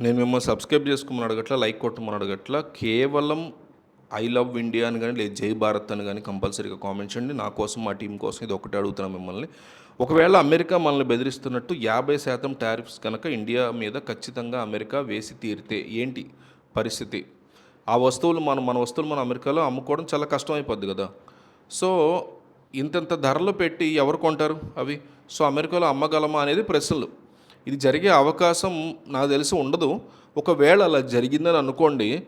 నేను మిమ్మల్ని సబ్స్క్రైబ్ చేసుకోమని అడగట్ల లైక్ కొట్టమని అడగట్ల కేవలం ఐ లవ్ ఇండియా అని కానీ లేదు జై భారత్ అని కానీ కంపల్సరీగా కామెంట్ చేయండి. నా కోసం మా టీం కోసం ఇది ఒకటే అడుగుతున్నాను మిమ్మల్ని. ఒకవేళ అమెరికా మనల్ని బెదిరిస్తున్నట్టు యాభై శాతం టారిఫ్స్ కనుక ఇండియా మీద ఖచ్చితంగా అమెరికా వేసి తీరితే ఏంటి పరిస్థితి? ఆ వస్తువులు మనం మన వస్తువులు మన అమెరికాలో అమ్ముకోవడం చాలా కష్టం అయిపోద్ది కదా. సో ఇంతంత ధరలు పెట్టి ఎవరు కొంటారు అవి? సో అమెరికాలో అమ్మగలమా అనేది ప్రశ్నలు. ఇది జరిగే అవకాశం నాకు తెలిసి ఉండదు. ఒకవేళ అలా జరిగిందని అనుకోండి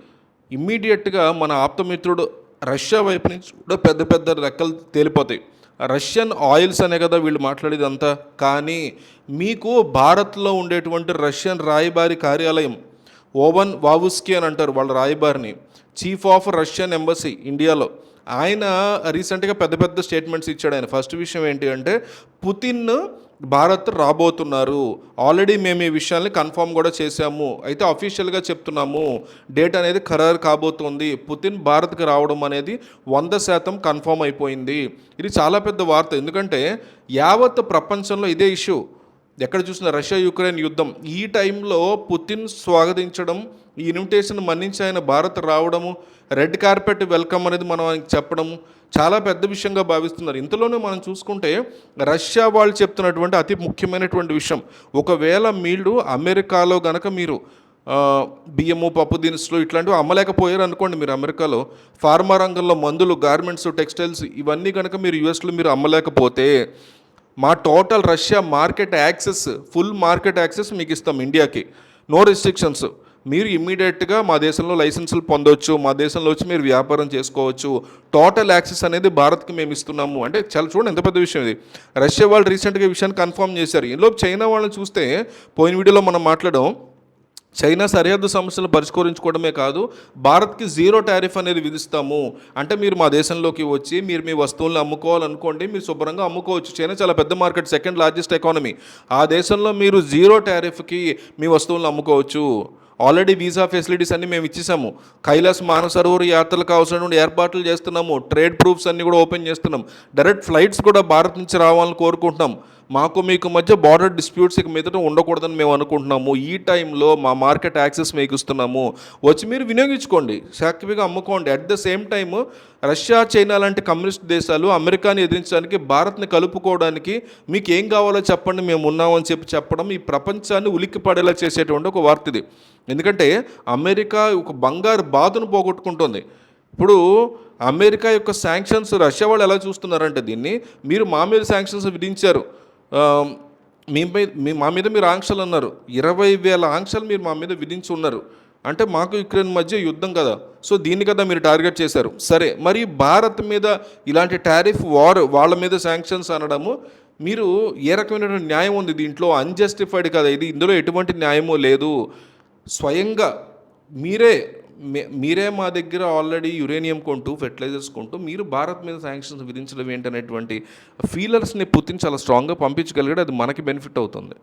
ఇమ్మీడియట్గా మన ఆప్తమిత్రుడు రష్యా వైపు నుంచి కూడా పెద్ద పెద్ద రెక్కలు తేలిపోతాయి. రష్యన్ ఆయిల్స్ అనే కదా వీళ్ళు మాట్లాడేది అంతా కానీ మీకు భారత్లో ఉండేటువంటి రష్యన్ రాయబారి కార్యాలయం ఓవన్ వావుస్కి అని అంటారు వాళ్ళ రాయబారిని చీఫ్ ఆఫ్ రష్యన్ ఎంబసీ ఇండియాలో. ఆయన రీసెంట్గా పెద్ద పెద్ద స్టేట్మెంట్స్ ఇచ్చాడు ఆయన. ఫస్ట్ విషయం ఏంటి అంటే పుతిన్ భారత్ రాబోతున్నారు. ఆల్రెడీ మేము ఈ విషయాన్ని కన్ఫర్మ్ కూడా చేశాము. అయితే అఫీషియల్గా చెప్తున్నాము డేట్ అనేది ఖరారు కాబోతోంది. పుతిన్ భారత్కి రావడం అనేది వంద శాతం కన్ఫర్మ్ అయిపోయింది. ఇది చాలా పెద్ద వార్త. ఎందుకంటే యావత్ ప్రపంచంలో ఇదే ఇష్యూ ఎక్కడ చూసినా రష్యా యుక్రెయిన్ యుద్ధం. ఈ టైంలో పుతిన్ స్వాగతించడం ఈ ఇన్విటేషన్ మన్నించి ఆయన భారత్ రావడము రెడ్ కార్పెట్ వెల్కమ్ అనేది మనం ఆయనకి చెప్పడం చాలా పెద్ద విషయంగా భావిస్తున్నారు. ఇంతలోనే మనం చూసుకుంటే రష్యా వాళ్ళు చెప్తున్నటువంటి అతి ముఖ్యమైనటువంటి విషయం. ఒకవేళ మీరు అమెరికాలో గనక మీరు బియ్యము పప్పు దినుసులు ఇట్లాంటివి అమ్మలేకపోయారు అనుకోండి మీరు అమెరికాలో ఫార్మా రంగంలో మందులు గార్మెంట్స్ టెక్స్టైల్స్ ఇవన్నీ కనుక మీరు యుఎస్లో మీరు అమ్మలేకపోతే మా total Russia market access full market access మీకు ఇస్తాం ఇండియాకి నో రెస్ట్రిక్షన్స్ మీరు ఇమ్మీడియట్గా మా దేశంలో లైసెన్సులు పొందవచ్చు మా దేశంలో వచ్చి మీరు వ్యాపారం చేసుకోవచ్చు. టోటల్ యాక్సెస్ అనేది భారత్కి మేము ఇస్తున్నాము. అంటే చాలా చూడండి ఎంత పెద్ద విషయం ఇది. రష్యా వాళ్ళు రీసెంట్గా విషయాన్ని కన్ఫర్మ్ చేశారు. ఈలోపు చైనా వాళ్ళని చూస్తే పోయిన వీడియోలో మనం మాట్లాడడం చైనా సరిహద్దు సమస్యలు పరిష్కరించుకోవడమే కాదు భారత్కి జీరో టారిఫ్ అనేది విధిస్తాము. అంటే మీరు మా దేశంలోకి వచ్చి మీరు మీ వస్తువులను అమ్ముకోవాలనుకోండి మీరు శుభ్రంగా అమ్ముకోవచ్చు. చైనా చాలా పెద్ద మార్కెట్ సెకండ్ లార్జెస్ట్ ఎకానమీ. ఆ దేశంలో మీరు జీరో టారిఫ్కి మీ వస్తువులను అమ్ముకోవచ్చు. ఆల్రెడీ వీసా ఫెసిలిటీస్ అన్నీ మేము ఇచ్చేసాము. కైలాస్ మానసరోవర్ యాత్రలకు అవసరమైన ఏర్పాట్లు చేస్తున్నాము. ట్రేడ్ ప్రూఫ్స్ అన్నీ కూడా ఓపెన్ చేస్తున్నాం. డైరెక్ట్ ఫ్లైట్స్ కూడా భారత్ నుంచి రావాలని కోరుకుంటున్నాం. మాకు మీకు మధ్య బార్డర్ డిస్ప్యూట్స్ ఇక మీదట ఉండకూడదని మేము అనుకుంటున్నాము. ఈ టైంలో మా మార్కెట్ యాక్సెస్ మీకు ఇస్తున్నాము. వచ్చి మీరు వినియోగించుకోండి. సాక్టివ్గా అమ్ముకోండి. At the same time Russia China లాంటి కమ్యూనిస్ట్ దేశాలు అమెరికాని ఎదిరించడానికి భారత్ని కలుపుకోవడానికి మీకు ఏం కావాలో చెప్పండి మేము ఉన్నామని చెప్పి చెప్పడం ఈ ప్రపంచాన్ని ఉలిక్కి పడేలా చేసేటువంటి ఒక వార్త ఇది. ఎందుకంటే అమెరికా ఒక బంగారు బాధను పోగొట్టుకుంటుంది. ఇప్పుడు అమెరికా యొక్క శాంక్షన్స్ రష్యా వాళ్ళు ఎలా చూస్తున్నారంటే దీన్ని మీరు మా మీద శాంక్షన్స్ విధించారు. మీపై మీ మా మీద మీరు ఆంక్షలు అన్నారు. ఇరవై వేల ఆంక్షలు మీరు మా మీద విధించి ఉన్నారు. అంటే మాకు యుక్రెయిన్ మధ్య యుద్ధం కదా. సో దీన్ని కదా మీరు టార్గెట్ చేశారు. సరే మరి భారత్ మీద ఇలాంటి టారిఫ్ వార్ వాళ్ళ మీద శాంక్షన్స్ అనడము మీరు ఏ రకమైనటువంటి న్యాయం ఉంది? దీంట్లో అన్జస్టిఫైడ్ కదా. ఇది ఇందులో ఎటువంటి న్యాయమో లేదు. స్వయంగా మీరే మీరే మా దగ్గర ఆల్రెడీ యురేనియం కొంటూ ఫెర్టిలైజర్స్ కొంటూ మీరు భారత్ మీద శాంక్షన్స్ విధించడం ఏంటనేటువంటి ఫీలర్స్ని పుతిన్ చాలా స్ట్రాంగ్గా పంపించగలిగాడు అది మనకి బెనిఫిట్ అవుతుంది.